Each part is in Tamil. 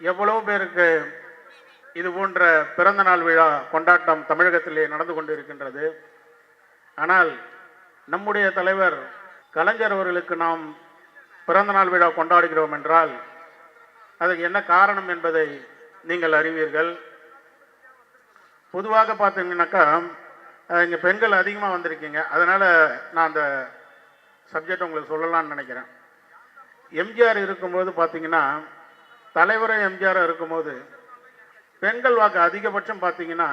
எவ்வளோ பேருக்கு இது போன்ற பிறந்த நாள் விழா கொண்டாட்டம் தமிழகத்திலே நடந்து கொண்டு இருக்கின்றது ஆனால் நம்முடைய தலைவர் கலைஞர் அவர்களுக்கு நாம் பிறந்த நாள் விழா கொண்டாடுகிறோம் என்றால் அதுக்கு என்ன காரணம் என்பதை நீங்கள் அறிவீர்கள். பொதுவாக பார்த்தீங்கன்னாக்கா இங்கே பெண்கள் அதிகமாக வந்திருக்கீங்க. அதனால் நான் அந்த சப்ஜெக்ட் உங்களுக்கு சொல்லலாம்னு நினைக்கிறேன். எம்ஜிஆர் இருக்கும்போது பார்த்தீங்கன்னா தலைவரும் எம்ஜிஆர் இருக்கும்போது பெண்கள் வாக்கு அதிகபட்சம் பார்த்தீங்கன்னா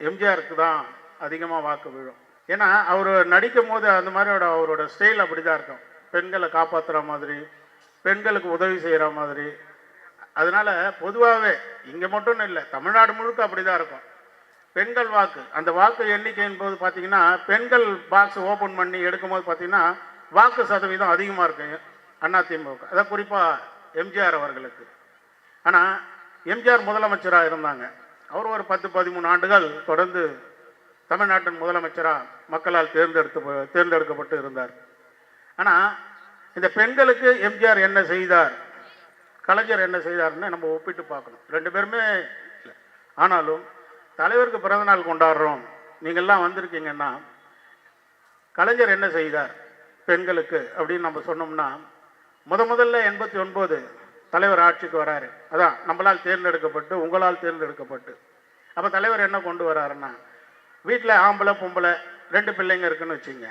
எம்ஜிஆருக்கு தான் அதிகமாக வாக்கு விழும். ஏன்னா அவர் நடிக்கும் போது அந்த மாதிரியோட அவரோட ஸ்டைல் அப்படி தான் இருக்கும். பெண்களை காப்பாற்றுற மாதிரி பெண்களுக்கு உதவி செய்கிற மாதிரி. அதனால பொதுவாகவே இங்கே மட்டும் இல்லை தமிழ்நாடு முழுக்க அப்படி தான் இருக்கும். பெண்கள் வாக்கு அந்த வாக்கு எண்ணிக்கையின் போது பார்த்தீங்கன்னா பெண்கள் பாக்ஸ் ஓப்பன் பண்ணி எடுக்கும் போது பார்த்தீங்கன்னா வாக்கு சதவீதம் அதிகமாக இருக்கு அதிமுக அதான் குறிப்பாக எம்ஜிஆர் அவர்களுக்கு. ஆனால் எம்ஜிஆர் முதலமைச்சராக இருந்தாங்க. அவர் ஒரு பத்து பதிமூணு ஆண்டுகள் தொடர்ந்து தமிழ்நாட்டின் முதலமைச்சராக மக்களால் தேர்ந்தெடுத்து தேர்ந்தெடுக்கப்பட்டு இருந்தார். ஆனால் இந்த பெண்களுக்கு எம்ஜிஆர் என்ன செய்தார்? கலைஞர் என்ன செய்தார்னு நம்ம ஒப்பிட்டு பார்க்கணும். ரெண்டு பேருமே இல்லை. ஆனாலும் தலைவருக்கு பிறந்தநாள் கொண்டாடுறோம். நீங்கள்லாம் வந்திருக்கீங்கன்னா கலைஞர் என்ன செய்தார்? பெண்களுக்கு அப்படின்னு நம்ம சொன்னோம்னா முத முதல்ல எண்பத்தி ஒன்பது தலைவர் ஆட்சிக்கு வராரு. அதான் நம்மளால் தேர்ந்தெடுக்கப்பட்டு உங்களால் தேர்ந்தெடுக்கப்பட்டு. அப்போ தலைவர் என்ன கொண்டு வராருன்னா வீட்டில் ஆம்பளை பொம்பளை ரெண்டு பிள்ளைங்க இருக்குன்னு வச்சுங்க.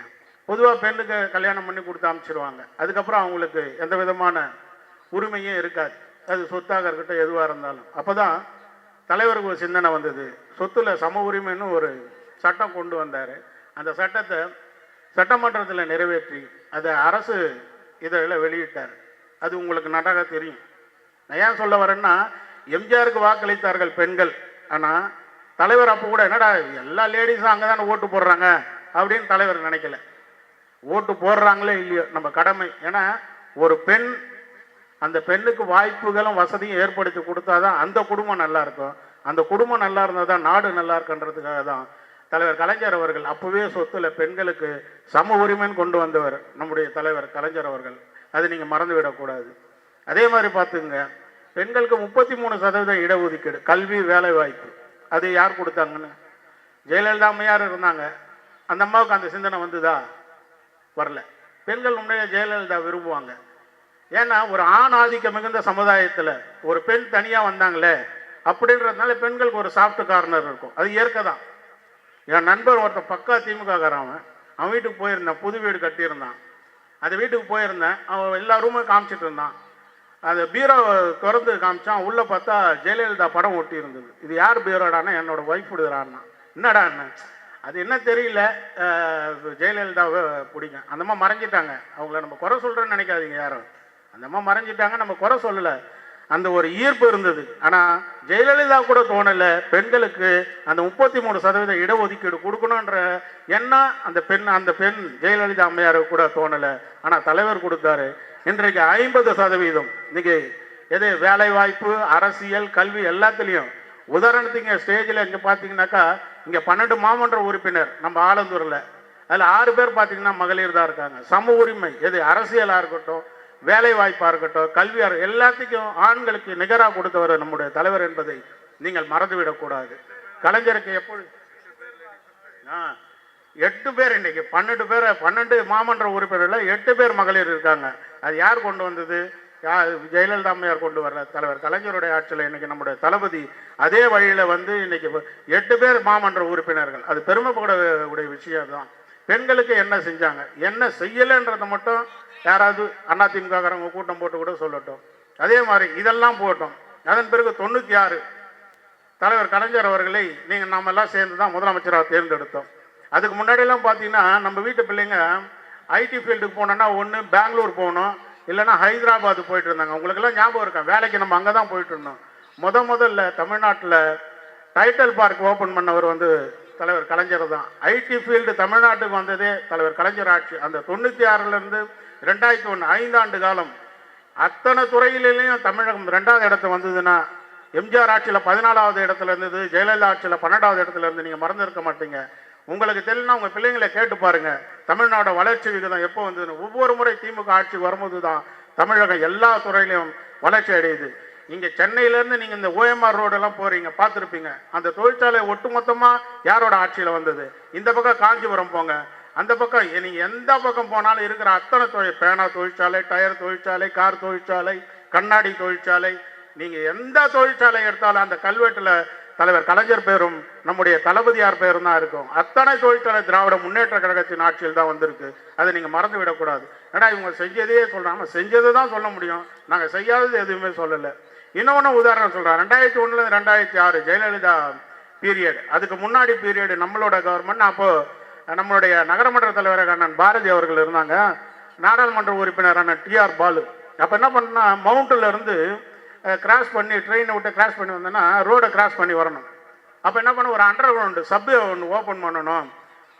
பொதுவாக பெண்ணுக்கு கல்யாணம் பண்ணி கொடுத்து அமைச்சிருவாங்க. அதுக்கப்புறம் அவங்களுக்கு எந்த விதமான உரிமையும் இருக்காது. அது சொத்தாக இருக்கட்டும் எதுவாக இருந்தாலும். அப்போ தான் தலைவருக்கு ஒரு சிந்தனை வந்தது. சொத்துல சம உரிமைன்னு ஒரு சட்டம் கொண்டு வந்தார். அந்த சட்டத்தை சட்டமன்றத்தில் நிறைவேற்றி அதை அரசு இதழில் வெளியிட்டார். அது உங்களுக்கு நன்றாக தெரியும். நான் ஏன் சொல்ல வரேன்னா எம்ஜிஆருக்கு வாக்களித்தார்கள் பெண்கள். ஆனால் தலைவர் அப்போ கூட என்னடா எல்லா லேடிஸும் அங்கே தானே ஓட்டு போடுறாங்க அப்படின்னு தலைவர் நினைக்கல. ஓட்டு போடுறாங்களே இல்லையோ நம்ம கடமை. ஏன்னா ஒரு பெண் அந்த பெண்ணுக்கு வாய்ப்புகளும் வசதியும் ஏற்படுத்தி கொடுத்தா தான் அந்த குடும்பம் நல்லா இருக்கும். அந்த குடும்பம் நல்லா இருந்தால் தான் நாடு நல்லா இருக்குன்றதுக்காக தான் தலைவர் கலைஞர் அவர்கள் அப்போவே சொத்துல பெண்களுக்கு சம உரிமைன்னு கொண்டு வந்தவர் நம்முடைய தலைவர் கலைஞர் அவர்கள். அது நீங்கள் மறந்து விடக்கூடாது அதே மாதிரி பார்த்துங்க பெண்களுக்கு முப்பத்தி மூணு சதவீதம் இடஒதுக்கீடு கல்வி வேலை வாய்ப்பு அது யார் கொடுத்தாங்கன்னு? ஜெயலலிதா அம்மையார் இருந்தாங்க. அந்த அம்மாவுக்கு அந்த சிந்தனை வந்துதா? வரல. பெண்கள் உண்மையிலே ஜெயலலிதா விரும்புவாங்க. ஏன்னா ஒரு ஆண் ஆதிக்க மிகுந்த சமுதாயத்தில் ஒரு பெண் தனியாக வந்தாங்களே அப்படின்றதுனால பெண்களுக்கு ஒரு சாஃப்ட் கார்னர் இருக்கும். அது இயற்கை தான் என் நண்பர் ஒருத்தன் பக்கா திமுகக்காரன் அவன். அவன் வீட்டுக்கு போயிருந்தான். புது வீடு கட்டியிருந்தான். அந்த வீட்டுக்கு போயிருந்தேன். அவன் எல்லா ரூமும் காமிச்சிட்டு இருந்தான். அந்த பீரோ திறந்து காமிச்சான். உள்ளே பார்த்தா ஜெயலலிதா படம் ஒட்டி இருந்தது இது யார் பீரோடானா என்னோட ஒய்ஃப் விடுறான்னா என்னடான்னு அது என்ன தெரியல. ஜெயலலிதாவை பிடிக்கும். அந்தம்மா மறைஞ்சிட்டாங்க. அவங்கள நம்ம குறை சொல்கிறேன்னு நினைக்காதீங்க யாரும். அந்தம்மா மறைஞ்சிட்டாங்க. நம்ம குறை சொல்லலை. அந்த ஒரு ஈர்ப்பு இருந்தது. ஆனால் ஜெயலலிதா கூட தோணலை பெண்களுக்கு அந்த முப்பத்தி மூணு சதவீத இடஒதுக்கீடு கொடுக்கணுன்ற எண்ணம் அந்த பெண் அந்த பெண் ஜெயலலிதா அம்மையாருக்கு கூட தோணலை. ஆனால் தலைவர் கொடுத்தாரு. இன்றைக்கு ஐம்பது சதவீதம். இன்னைக்கு எது வேலை வாய்ப்பு அரசியல் கல்வி எல்லாத்துலேயும். உதாரணத்துக்கு ஸ்டேஜில் இங்கே பார்த்தீங்கன்னாக்கா இங்கே பன்னெண்டு மாமன்ற உறுப்பினர் நம்ம ஆலந்தூரில். அதில் ஆறு பேர் பார்த்தீங்கன்னா மகளிர் தான் இருக்காங்க. சம உரிமை. எது அரசியலாக இருக்கட்டும் வேலை வாய்ப்பாக இருக்கட்டும் கல்வியாக எல்லாத்துக்கும் ஆண்களுக்கு நிகராக கொடுத்தவர் நம்முடைய தலைவர் என்பதை நீங்கள் மறந்துவிடக்கூடாது. கலைஞருக்கு எப்பொழுது? ஆ எட்டு பேர் இன்னைக்கு பன்னெண்டு பேர் பன்னெண்டு மாமன்ற உறுப்பினர்கள் எட்டு பேர் மகளிர் இருக்காங்க. அது யார் கொண்டு வந்தது? யார் ஜெயலலிதா அம்மையார் கொண்டு வரல தலைவர். கலைஞருடைய ஆட்சியில் இன்னைக்கு நம்முடைய தளபதி அதே வழியில் வந்து இன்னைக்கு எட்டு பேர் மாமன்ற உறுப்பினர்கள். அது பெருமைப்பட உடைய விஷயம் தான் பெண்களுக்கு என்ன செஞ்சாங்க? என்ன செய்யலைன்றதை மட்டும் யாராவது அதிமுககாரங்க கூட்டம் போட்டு கூட சொல்லட்டும். அதே மாதிரி இதெல்லாம் போட்டோம். அதன் பிறகு தொண்ணூற்றி ஆறு தலைவர் கலைஞர் அவர்களை நீங்கள் நாம எல்லாம் சேர்ந்து தான் முதலமைச்சராக தேர்ந்தெடுத்தோம். அதுக்கு முன்னாடியெல்லாம் பார்த்தீங்கன்னா நம்ம வீட்டு பிள்ளைங்க ஐடி ஃபீல்டுக்கு போனோன்னா ஒன்று பெங்களூர் போகணும் இல்லைன்னா ஹைதராபாத் போயிட்டு இருந்தாங்க. உங்களுக்கெல்லாம் ஞாபகம் இருக்கும் வேலைக்கு நம்ம அங்கே தான் போயிட்டு இருந்தோம். முத முதல்ல தமிழ்நாட்டில் டைட்டல் பார்க் ஓப்பன் பண்ணவர் வந்து தலைவர் கலைஞர் தான். ஐடி ஃபீல்டு தமிழ்நாட்டுக்கு வந்ததே தலைவர் கலைஞர் ஆட்சி. அந்த தொண்ணூற்றி ஆறுலேருந்து ரெண்டாயிரத்தி ஒன்று ஐந்தாண்டு காலம். அத்தனை துறையிலேயும் தமிழகம் ரெண்டாவது இடத்து வந்ததுன்னா எம்ஜிஆர் ஆட்சியில் பதினாலாவது இடத்துல இருந்தது ஜெயலலிதா ஆட்சியில் பன்னெண்டாவது இடத்துல இருந்து நீங்கள் மறந்துருக்க மாட்டீங்க. உங்களுக்கு தெரியலனா உங்கள் பிள்ளைங்களை கேட்டு பாருங்க. தமிழ்நாடு வளர்ச்சி விகிதம் எப்போ வந்ததுன்னு. ஒவ்வொரு முறை திமுக ஆட்சி வரும்போது தான் தமிழகம் எல்லா துறையிலையும் வளர்ச்சி அடையுது. இங்கே சென்னையிலேருந்து நீங்கள் இந்த ஓஎம்ஆர் ரோடெல்லாம் போகிறீங்க பார்த்துருப்பீங்க. அந்த தொழிற்சாலை ஒட்டுமொத்தமாக யாரோட ஆட்சியில் வந்தது? இந்த பக்கம் காஞ்சிபுரம் போங்க. அந்த பக்கம் நீங்கள் எந்த பக்கம் போனாலும் இருக்கிற அத்தனை தொழில் பேனா தொழிற்சாலை டயர் தொழிற்சாலை கார் தொழிற்சாலை கண்ணாடி தொழிற்சாலை நீங்கள் எந்த தொழிற்சாலை எடுத்தாலும் அந்த கல்வெட்டில் தலைவர் கலைஞர் பேரும் நம்முடைய தளபதியார் பேரும் தான் இருக்கும். அத்தனை தொழிற்சாலை திராவிட முன்னேற்ற கழகத்தின் ஆட்சியில் தான் வந்திருக்கு. அதை நீங்கள் மறந்து விடக்கூடாது. ஏன்னா இவங்க செஞ்சதையே சொல்கிறாங்க செஞ்சது தான் சொல்ல முடியும். நாங்கள் செய்யாதது எதுவுமே சொல்லலை. இன்னொன்று உதாரணம் சொல்கிறேன் ரெண்டாயிரத்தி ஒன்றுலேருந்து ரெண்டாயிரத்தி ஆறு ஜெயலலிதா பீரியட். அதுக்கு முன்னாடி பீரியட் நம்மளோட கவர்மெண்ட் அப்போது நம்மளுடைய நகரமன்ற தலைவர் அண்ணன் பாரதி அவர்கள் இருந்தாங்க. நாடாளுமன்ற உறுப்பினரான டிஆர் பாலு. அப்போ என்ன பண்ணா மவுண்ட்டில் இருந்து கிராஸ் பண்ணி ட்ரெயினை விட்டு கிராஸ் பண்ணி வந்தோன்னா ரோடை கிராஸ் பண்ணி வரணும். அப்போ என்ன பண்ண ஒரு அண்டர் கிரவுண்டு சப்வே ஒன்று ஓப்பன் பண்ணணும்.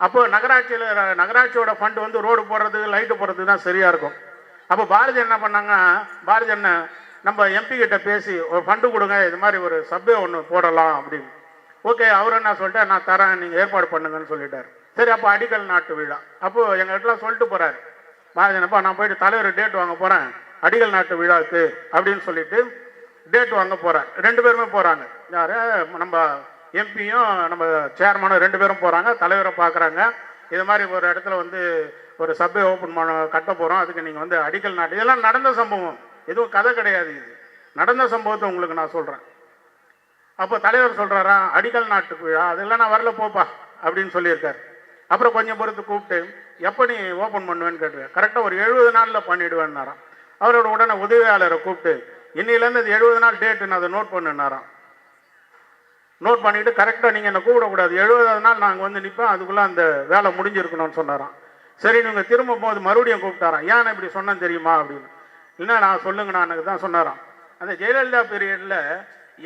அப்போ நகராட்சியில் நகராட்சியோட ஃபண்டு வந்து ரோடு போடுறது லைட்டு போடுறது தான் சரியாக இருக்கும். அப்போ பாரதி என்ன பண்ணாங்க பாரதி என்ன நம்ம எம்பி கிட்ட பேசி ஒரு ஃபண்டு கொடுங்க இது மாதிரி ஒரு சப்வே ஒன்று போடலாம் அப்படின்னு. ஓகே அவர் என்ன சொல்லிட்டு நான் தரேன் நீங்கள் ஏற்பாடு பண்ணுங்கன்னு சொல்லிட்டார். சரி அப்போ அடிக்கல் நாட்டு விழா. அப்போது எங்கள்கிட்டலாம் சொல்லிட்டு போகிறாரு பாரதி என்னப்பா நான் போயிட்டு தலைவர் டேட் வாங்க போகிறேன் அடிக்கல் நாட்டு விழாவுக்கு அப்படின்னு சொல்லிட்டு டேட் வாங்க போகிறேன் ரெண்டு பேருமே போகிறாங்க யார்? நம்ம எம்பியும் நம்ம சேர்மனும் ரெண்டு பேரும் போகிறாங்க தலைவரை பார்க்குறாங்க இது மாதிரி ஒரு இடத்துல வந்து ஒரு சபை ஓப்பன் பண்ண கட்ட போகிறோம் அதுக்கு நீங்கள் வந்து அடிக்கல் நாட்டு இதெல்லாம் நடந்த சம்பவம். எதுவும் கதை கிடையாது இது. நடந்த சம்பவத்தை உங்களுக்கு நான் சொல்கிறேன் அப்போ தலைவர் சொல்கிறாரா அடிக்கல் நாட்டு விழா அதெல்லாம் நான் வரல போப்பா அப்படின்னு சொல்லியிருக்காரு. அப்புறம் கொஞ்சம் பொறுத்து கூப்பிட்டு எப்போ நீ ஓப்பன் பண்ணுவேன்னு கேட்டுருவேன் கரெக்டாக ஒரு எழுபது நாளில் பண்ணிவிடுவேன்னாராம் அவரோட உடனே உதவியாளரை கூப்பிட்டு இன்னிலேருந்து அது எழுபது நாள் டேட்டு நான் அதை நோட் பண்ணுனாராம் நோட் பண்ணிவிட்டு கரெக்டாக நீங்கள் என்னை கூப்பிடக்கூடாது. எழுபதாவது நாள் நாங்கள் வந்து நிற்போம் அதுக்குள்ளே அந்த வேலை முடிஞ்சிருக்கணும்னு சொன்னாராம். சரி நீங்கள் திரும்ப போது மறுபடியும் கூப்பிட்டாராம். ஏன் இப்படி சொன்னேன் தெரியுமா? அப்படின்னு. இல்லை நான் சொல்லுங்கண்ணா எனக்கு தான் சொன்னாராம். அந்த ஜெயலலிதா பீரியடில்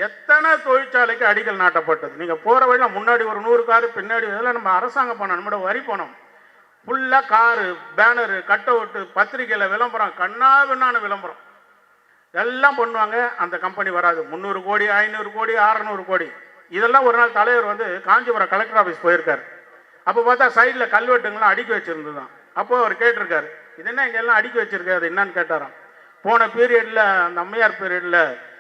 எத்தனை தொழிற்சாலைக்கு அடிக்கல் நாட்டப்பட்டது? நீங்கள் போகிற வழியில் முன்னாடி ஒரு நூறு காரு பின்னாடி இதெல்லாம் நம்ம அரசாங்க பணம் நம்மளோட வரி பணம் ஃபுல்லாக காரு பேனரு கட் அவுட்டு பத்திரிக்கையில் விளம்பரம் கண்ணா விண்ணான விளம்பரம். எல்லாம் பண்ணுவாங்க அந்த கம்பெனி வராது. முந்நூறு கோடி ஐநூறு கோடி அறநூறு கோடி. இதெல்லாம் ஒரு நாள் தலைவர் வந்து காஞ்சிபுரம் கலெக்டர் ஆஃபீஸ் போயிருக்காரு. அப்போ பார்த்தா சைடில் கல்வெட்டுங்களாம் அடுக்கி வச்சுருந்துதான் அப்போ அவர் கேட்டிருக்காரு இது என்ன இங்கெல்லாம் அடுக்கி வச்சுருக்காரு என்னன்னு கேட்டாராம். போன பீரியடில் அந்த அம்மையார் பீரியடில்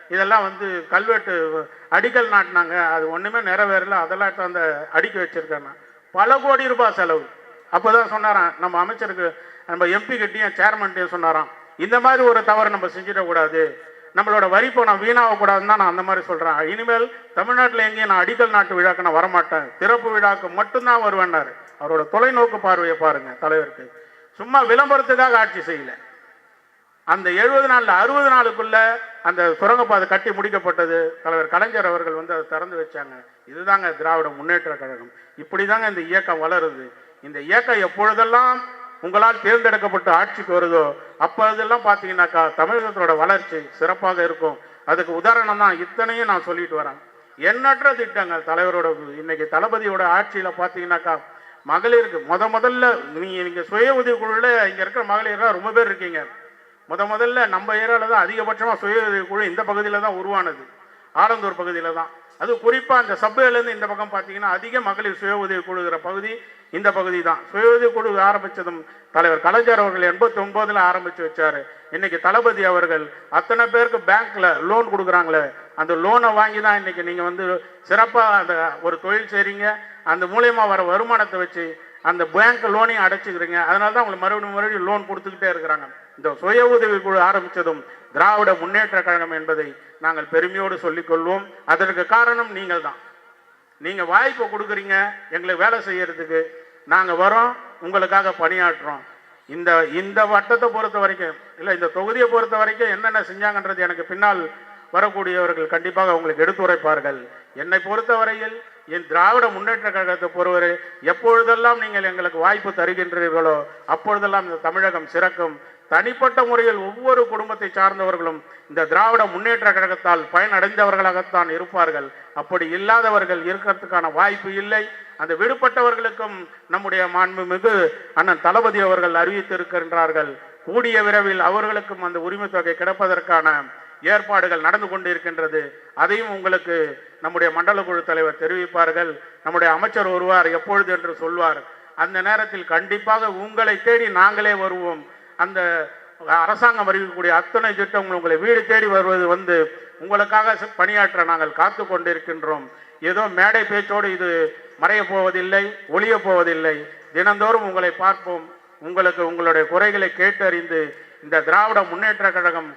இதெல்லாம் வந்து கல்வெட்டு அடிக்கல் நாட்டினாங்க. அது ஒன்றுமே நிறைவேறல. அதெல்லாம் அந்த அடுக்கி வச்சிருக்காங்க. பல கோடி ரூபாய் செலவு. அப்போ தான் சொன்னாராம் நம்ம அமைச்சருக்கு நம்ம எம்பிக்கிட்டையும் சேர்மன்ட்டையும் சொன்னாராம் இந்த மாதிரி ஒரு தவறு நம்ம செஞ்சிடக்கூடாது நம்மளோட வரி பணம் வீணாகக்கூடாதுன்னு தான் நான் அந்த மாதிரி சொல்கிறேன் இனிமேல் தமிழ்நாட்டில் எங்கேயும் நான் அடிக்கல் நாட்டு விழாக்கு நான் வரமாட்டேன். திறப்பு விழாக்கு மட்டும்தான் வருவேன்னாரு. அவரோட தொலைநோக்கு பார்வையை பாருங்கள் தலைவருக்கு. சும்மா விளம்பரத்துக்காக ஆட்சி செய்யல. அந்த எழுபது நாளில் அறுபது நாளுக்குள்ளே அந்த சுரங்கப்பாதை கட்டி முடிக்கப்பட்டது. தலைவர் கலைஞர் அவர்கள் வந்து அதை திறந்து வச்சாங்க. இதுதாங்க திராவிட முன்னேற்ற கழகம். இப்படி தாங்க இந்த இயக்கம் வளருது. இந்த இயக்கம் எப்பொழுதெல்லாம் உங்களால் தேர்ந்தெடுக்கப்பட்டு ஆட்சிக்கு வருதோ அப்பொழுதெல்லாம் பார்த்தீங்கன்னாக்கா தமிழகத்தோட வளர்ச்சி சிறப்பாக இருக்கும். அதுக்கு உதாரணம் தான் இத்தனையும் நான் சொல்லிட்டு வரேன். எண்ணற்ற திட்டங்கள் தலைவரோட இன்னைக்கு தளபதியோட ஆட்சியில் பார்த்தீங்கன்னாக்கா மகளிருக்கு முத முதல்ல நீங்கள் நீங்கள் சுய உதவிக்குழுல இங்கே இருக்கிற மகளிர்லாம் ரொம்ப பேர் இருக்கீங்க. முத முதல்ல நம்ம ஏரியாவில் தான் அதிகபட்சமாக சுய குழு இந்த பகுதியில் தான் உருவானது. ஆலந்தூர் பகுதியில் தான். அது குறிப்பாக அந்த சப்பையிலேருந்து இந்த பக்கம் பார்த்தீங்கன்னா அதிக மகளிர் சுய உதவி குழுகிற பகுதி இந்த பகுதி தான். சுய உதவி குழு ஆரம்பித்ததும் தலைவர் கலைஞர் அவர்கள் எண்பத்தி ஒன்பதில் ஆரம்பித்து வச்சார். இன்னைக்கு தளபதி அவர்கள் அத்தனை பேருக்கு பேங்க்கில் லோன் கொடுக்குறாங்களே அந்த லோனை வாங்கி தான் இன்னைக்கு நீங்கள் வந்து சிறப்பாக அந்த ஒரு தொழில் செய்கிறீங்க அந்த மூலியமாக வர வருமானத்தை வச்சு அந்த பேங்க் லோனையும் அடைச்சிக்கிறீங்க. அதனால தான் உங்களுக்கு மறுபடியும் மறுபடியும் லோன் கொடுத்துக்கிட்டே இருக்கிறாங்க. இந்த சுய உதவி குழு ஆரம்பித்ததும் திராவிட முன்னேற்ற கழகம் என்பதை நாங்கள் பெருமையோடு சொல்லிக்கொள்வோம். அதற்கு காரணம் நீங்கள் தான் நீங்கள் வாய்ப்பை கொடுக்குறீங்க எங்களுக்கு வேலை செய்யறதுக்கு நாங்கள் வரோம் உங்களுக்காக பணியாற்றுறோம். இந்த இந்த வட்டத்தை பொறுத்த வரைக்கும் இல்லை இந்த தொகுதியை பொறுத்த வரைக்கும் என்னென்ன செஞ்சாங்கன்றது எனக்கு பின்னால் வரக்கூடியவர்கள் கண்டிப்பாக உங்களுக்கு எடுத்துரைப்பார்கள். என்னை பொறுத்தவரையில் என் திராவிட முன்னேற்ற கழகத்தை பொறுவரை எப்பொழுதெல்லாம் நீங்கள் எங்களுக்கு வாய்ப்பு தருகின்றீர்களோ அப்பொழுதெல்லாம் இந்த தமிழகம் சிறக்கும். தனிப்பட்ட முறையில் ஒவ்வொரு குடும்பத்தை சார்ந்தவர்களும் இந்த திராவிட முன்னேற்ற கழகத்தால் பயனடைந்தவர்களாகத்தான் இருப்பார்கள். அப்படி இல்லாதவர்கள் இருக்கிறதுக்கான வாய்ப்பு இல்லை. அந்த விடுபட்டவர்களுக்கும் நம்முடைய மாண்புமிகு அண்ணன் தளபதி அவர்கள் அறிவித்திருக்கின்றார்கள். கூடிய விரைவில் அவர்களுக்கும் அந்த உரிமை தொகை கிடைப்பதற்கான ஏற்பாடுகள் நடந்து கொண்டிருக்கின்றது. அதையும் உங்களுக்கு நம்முடைய மண்டல குழு தலைவர் தெரிவிப்பார்கள். நம்முடைய அமைச்சர் வருவார் எப்பொழுது என்று சொல்வார். அந்த நேரத்தில் கண்டிப்பாக உங்களை தேடி நாங்களே வருவோம். அந்த அரசாங்கம் அறிவிக்கக்கூடிய அத்தனை திட்டங்கள் உங்களை வீடு தேடி வருவது வந்து உங்களுக்காக பணியாற்ற நாங்கள் காத்து கொண்டிருக்கின்றோம். ஏதோ மேடை பேச்சோடு இது மறைய போவதில்லை ஒளிய போவதில்லை. தினந்தோறும் உங்களை பார்ப்போம். உங்களுக்கு உங்களுடைய குறைகளை கேட்டறிந்து இந்த திராவிட முன்னேற்ற கழகம்